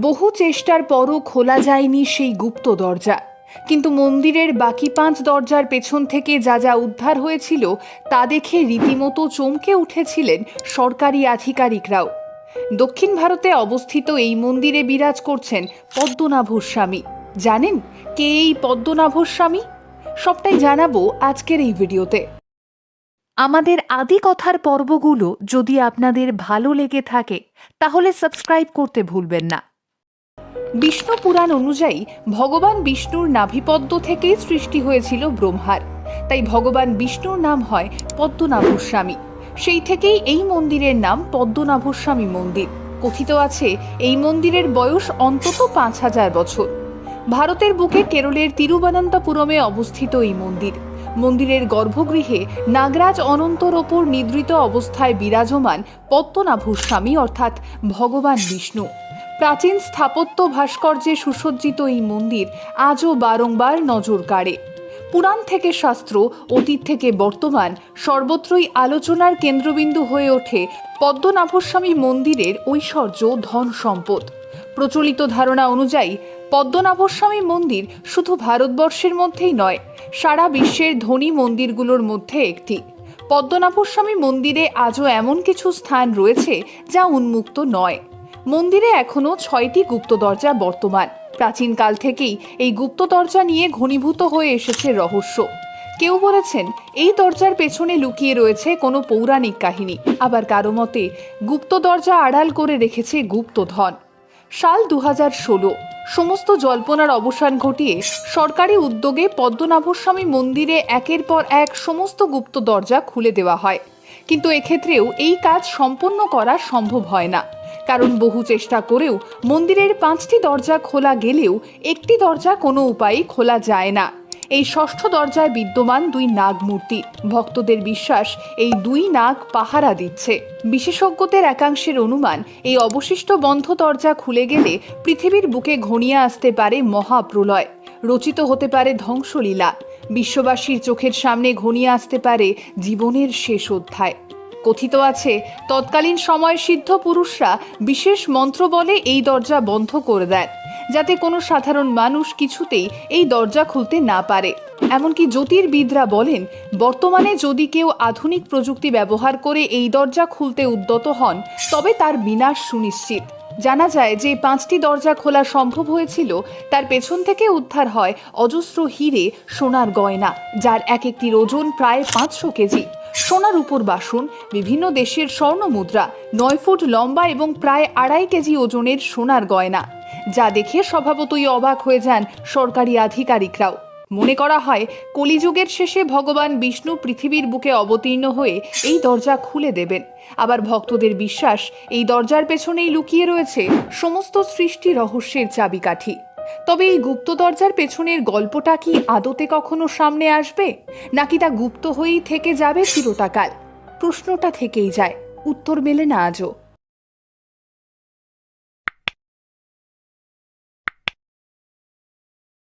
বহু চেষ্টার পরও খোলা যায়নি সেই গুপ্ত দরজা। কিন্তু মন্দিরের বাকি পাঁচ দরজার পেছন থেকে যা যা উদ্ধার হয়েছিল, তা দেখে রীতিমতো চমকে উঠেছিলেন সরকারি আধিকারিকরাও। দক্ষিণ ভারতে অবস্থিত এই মন্দিরে বিরাজ করছেন পদ্মনাভর স্বামী। জানেন কে এই পদ্মনাভর স্বামী? সবটাই জানাব আজকের এই ভিডিওতে। আমাদের আদি কথার পর্বগুলো যদি আপনাদের ভালো লেগে থাকে, তাহলে সাবস্ক্রাইব করতে ভুলবেন না। বিষ্ণু পুরাণ অনুযায়ী ভগবান বিষ্ণুর নাভিপদ্ম থেকেই সৃষ্টি হয়েছিল ব্রহ্মার। তাই ভগবান বিষ্ণুর নাম হয় পদ্মনাভস্বামী। সেই থেকেই এই মন্দিরের নাম পদ্মনাভস্বামী মন্দির। কথিত আছে, এই মন্দিরের বয়স অন্তত পাঁচ হাজার বছর। ভারতের বুকে কেরলের তিরুবনন্তপুরমে অবস্থিত এই মন্দির। মন্দিরের গর্ভগৃহে নাগরাজ অনন্তর ওপর নিদ্রিত অবস্থায় বিরাজমান পদ্মনাভস্বামী, অর্থাৎ ভগবান বিষ্ণু। প্রাচীন স্থাপত্য ভাস্কর্যে সুসজ্জিত এই মন্দির আজও বারংবার নজর কাড়ে। পুরাণ থেকে শাস্ত্র, অতীত থেকে বর্তমান সর্বত্রই আলোচনার কেন্দ্রবিন্দু হয়ে ওঠে পদ্মনাভস্বামী মন্দিরের ঐশ্বর্য ধন সম্পদ। প্রচলিত ধারণা অনুযায়ী, পদ্মনাভস্বামী মন্দির শুধু ভারতবর্ষের মধ্যেই নয়, সারা বিশ্বের ধনী মন্দিরগুলোর মধ্যে একটি। পদ্মনাভস্বামী মন্দিরে আজও এমন কিছু স্থান রয়েছে যা উন্মুক্ত নয়। মন্দিরে এখনও ছয়টি গুপ্ত দরজা বর্তমান। প্রাচীনকাল থেকেই এই গুপ্ত দরজা নিয়ে ঘনীভূত হয়ে এসেছে রহস্য। কেউ বলেছেন, এই দরজার পেছনে লুকিয়ে রয়েছে কোনো পৌরাণিক কাহিনী। আবার কারও মতে, গুপ্ত দরজা আড়াল করে রেখেছে গুপ্তধন সাল দু ষোলো, সমস্ত জল্পনার অবসান ঘটিয়ে সরকারি উদ্যোগে পদ্মনাভস্বামী মন্দিরে একের পর এক সমস্ত গুপ্ত দরজা খুলে দেওয়া হয়। কিন্তু এক্ষেত্রেও এই কাজ সম্পন্ন করা সম্ভব হয় না। কারণ বহু চেষ্টা করেও মন্দিরের পাঁচটি দরজা খোলা গেলেও একটি দরজা কোনো উপায়ে খোলা যায় না। এই ষষ্ঠ দরজায় বিদ্যমান দুই নাগ মূর্তি ভক্তদের বিশ্বাস এই দুই নাগ পাহারা দিচ্ছে। বিশেষজ্ঞদের একাংশের অনুমান, এই অবশিষ্ট বন্ধ দরজা খুলে গেলে পৃথিবীর বুকে ঘনিয়ে আসতে পারে মহাপ্রলয়। রচিত হতে পারে ধ্বংসলীলা। বিশ্ববাসীর চোখের সামনে ঘনিয়ে আসতে পারে জীবনের শেষ অধ্যায়। কথিত আছে, তৎকালীন সময় সিদ্ধ পুরুষরা বিশেষ মন্ত্র বলে এই দরজা বন্ধ করে দেন, যাতে কোনো সাধারণ মানুষ কিছুতেই এই দরজা খুলতে না পারে। এমনকি জ্যোতির্বিদরা বলেন, বর্তমানে যদি কেউ আধুনিক প্রযুক্তি ব্যবহার করে এই দরজা খুলতে উদ্যত হন, তবে তার বিনাশ সুনিশ্চিত। জানা যায় যে পাঁচটি দরজা খোলা সম্ভব হয়েছিল, তার পেছন থেকে উদ্ধার হয় অজস্র হিরে সোনার গয়না, যার এক একটির ওজন প্রায় পাঁচশো কেজি। সোনার উপর বাসন, বিভিন্ন দেশের স্বর্ণ মুদ্রা, নয় ফুট লম্বা এবং প্রায় আড়াই কেজি ওজনের সোনার গয়না, যা দেখে স্বভাবতই অবাক হয়ে যান সরকারি আধিকারিকরাও। মনে করা হয়, কলিযুগের শেষে ভগবান বিষ্ণু পৃথিবীর বুকে অবতীর্ণ হয়ে এই দরজা খুলে দেবেন। আবার ভক্তদের বিশ্বাস, এই দরজার পেছনেই লুকিয়ে রয়েছে সমস্ত সৃষ্টি রহস্যের চাবিকাঠি। তবে এই গুপ্ত দরজার পেছনের গল্পটা কি আদতে কখনো সামনে আসবে? নাকি তা গুপ্ত হয়েই থেকে যাবে চিরটাকাল প্রশ্নটা থেকেই যায়। উত্তর মেলে না আজও।